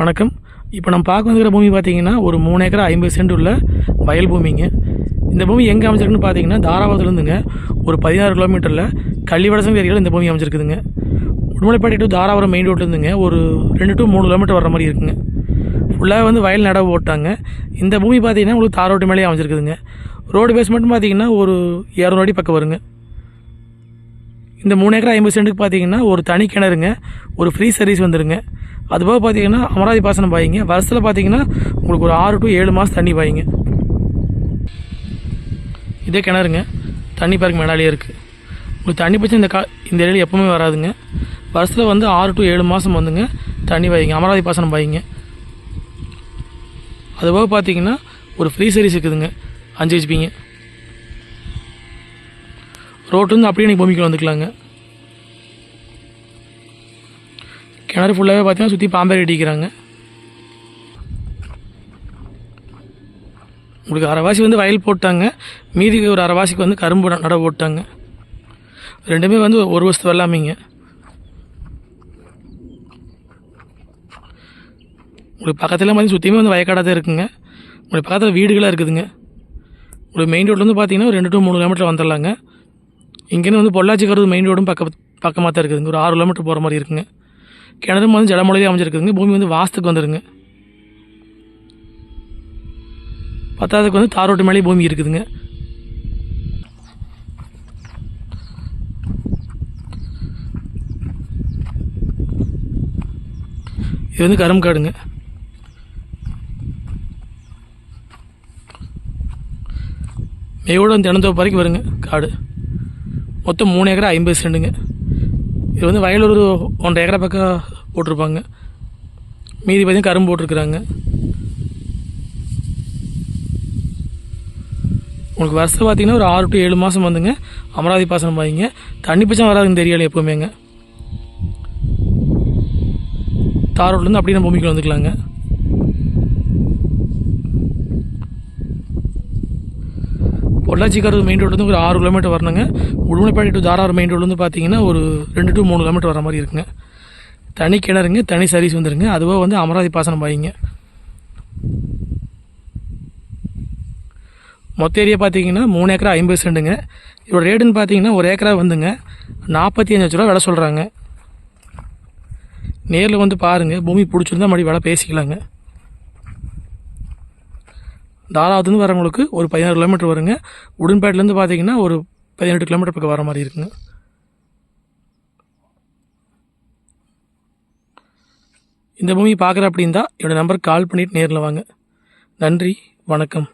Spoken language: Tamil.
வணக்கம். இப்போ நம்ம பார்க்க வந்துக்கிற பூமி பார்த்தீங்கன்னா ஒரு மூணு ஏக்கர் ஐம்பது சென்ட் உள்ள வயல் பூமிங்க. இந்த பூமி எங்கே அமைச்சிருக்குன்னு பார்த்தீங்கன்னா தாராபுரத்துலேருந்துங்க. ஒரு பதினாறு கிலோமீட்டரில் கள்ளிவடசம் ஏரியாவில் இந்த பூமி அமைச்சிருக்குதுங்க உடுமலைப்பேட்டை டு தாராபுரம் மெயின் ரோட்லேருந்துங்க ஒரு ரெண்டு டு மூணு கிலோமீட்டர் வர மாதிரி இருக்குங்க. ஃபுல்லாக வந்து வயல் நடவு போட்டாங்க இந்த பூமி பார்த்தீங்கன்னா உங்களுக்கு தார் ரோட்டு மேலேயே அமைச்சிருக்குதுங்க ரோடு பேஸ் மட்டும் பார்த்தீங்கன்னா ஒரு இரநூறு அடி பக்கம் வருங்க. இந்த மூணு ஏக்கர் ஐம்பது சென்ட்டுக்கு பார்த்தீங்கன்னா ஒரு தனி கிணறுங்க. ஒரு ஃப்ரீ சர்வீஸ் வந்துருங்க. அதுபோக பார்த்தீங்கன்னா அமராவதி பாசனம் பாய்ங்க. வருஷத்தில் பார்த்தீங்கன்னா உங்களுக்கு ஒரு ஆறு டு ஏழு மாதம் தண்ணி பாய்ங்க. இதே கிணறுங்க. தண்ணி பார்க்க மேலாலேயே இருக்குது உங்களுக்கு தண்ணி பச்சை இந்த கா இந்த ஏரியாவில் எப்போவுமே வராதுங்க. வருஷத்தில் வந்து ஆறு டு ஏழு மாதம் வந்துங்க தண்ணி பாய்ங்க. அமராவதி பாசனம் பாய்ங்க. அதுபோக பார்த்தீங்கன்னா ஒரு ஃப்ரீ சர்வீஸ் இருக்குதுங்க. அஞ்சு ஹெச்பிங்க ரோட்லேருந்து அப்படியே நீங்கள் பூமிக்குள்ள வந்துக்கலாங்க. கிணறு ஃபுல்லாகவே பார்த்தீங்கன்னா சுற்றி பாம்பேரி அடிக்கிறாங்க உங்களுக்கு அரைவாசி வந்து வயல் போட்டாங்க. மீதிக்கு ஒரு அரைவாசிக்கு வந்து கரும்பு நட போட்டாங்க. ரெண்டுமே வந்து ஒரு வருஷத்து வெள்ளாமைங்க உங்களுக்கு பக்கத்தில் வந்து சுற்றியுமே வந்து வயக்காடாக தான் இருக்குங்க. உங்களுக்கு பக்கத்தில் வீடுகளாக இருக்குதுங்க. உங்களுக்கு மெயின் ரோட்லேருந்து பார்த்தீங்கன்னா ரெண்டு டு மூணு கிலோமீட்டர் வந்துடலாங்க. இங்கேருந்து வந்து பொள்ளாச்சி கருது மெயின் ரோடும் பக்க பக்கமாக தான் இருக்குதுங்க. ஒரு ஆறு கிலோமீட்டர் போகிற மாதிரி இருக்குங்க. கிணறும் வந்து ஜடமொழியே அமைஞ்சிருக்குதுங்க. பூமி வந்து வாஸ்துக்கு வந்துருங்க. பத்தாவதுக்கு வந்து தார் ரோட்டு மேலேயே பூமி இருக்குதுங்க. இது வந்து கரும்பு காடுங்க. மேவோட வந்து தினந்தோப்பு வரைக்கும் வருங்க காடு. மொத்தம் மூணு ஏக்கரா ஐம்பது சென்டுங்க இது வந்து வயல் ஒரு ஒன்றரை ஏக்கரை பக்கம் போட்டிருப்பாங்க. மீதி பார்த்தீங்கன்னா கரும்பு போட்டிருக்கிறாங்க. உங்களுக்கு வருஷம் பார்த்திங்கன்னா ஒரு ஆறு டு ஏழு மாதம் வந்துங்க. அமராவதி பாசனம் பாதிங்க தண்ணி பச்சம் வராதுன்னு தெரியலை எப்போவுமேங்க. தார் அப்படியே நம்ம பூமிக்கு வந்துக்கலாங்க. பொள்ளாச்சி கரு மெயின் ரோட்லேருந்து ஒரு ஆறு கிலோமீட்டர் வரணுங்க. உடுமலைப்பாடி டு தாராறு மெயின் ரோட்லேருந்து பார்த்தீங்கன்னா ஒரு ரெண்டு டு மூணு கிலோமீட்டர் வர மாதிரி இருக்குங்க. தனி கிணறுங்க தனி சர்வீஸ் வந்துருங்க. அதுவாக வந்து அமராவதி பாசனம் பாய்ங்க. மொத்த ஏரியா பார்த்தீங்கன்னா மூணு ஏக்கரா ஐம்பது சென்ட்டுங்க இதோட ரேட்டுன்னு பார்த்தீங்கன்னா ஒரு ஏக்கரா வந்துங்க. நாற்பத்தி அஞ்சு லட்ச ரூபா விலை சொல்கிறாங்க நேரில் வந்து பாருங்கள் பூமி பிடிச்சிருந்தா மறுபடியும் விலை பேசிக்கலாங்க. தாராவத்துலேருந்து வரவங்களுக்கு ஒரு பதினாறு கிலோமீட்டர் வருங்க. உடன்பேட்டிலேருந்து பார்த்தீங்கன்னா ஒரு பதினெட்டு கிலோமீட்டர் பக்கம் வர மாதிரி இருக்குங்க. இந்த பூமி பார்க்குற அப்படின்னா என்னோடய நம்பருக்கு கால் பண்ணிவிட்டு நேரில் வாங்க. நன்றி வணக்கம்.